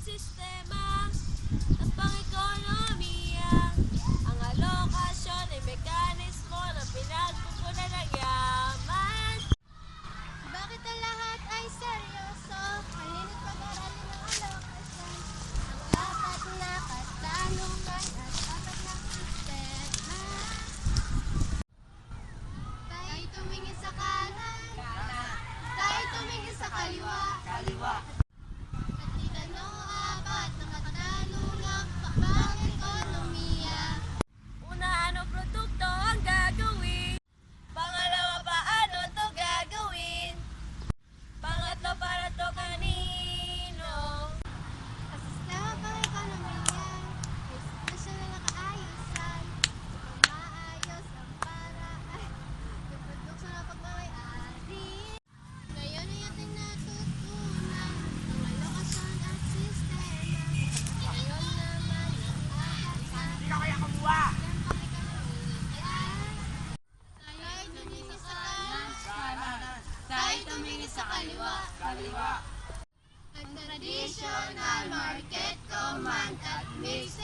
sistema ng pang-ekonomiya. Ang alokasyon ay mekanismo ng pinagpupunan ng yaman. Bakit ang lahat ay seryoso? Halina't pag-aralin ng alokasyon. Ang dapat na katanungan at dapat na sistema. Tayo tumingin sa kanan. Tayo tumingin sa kaliwa. At kaliwa. Ang traditional market command at economy.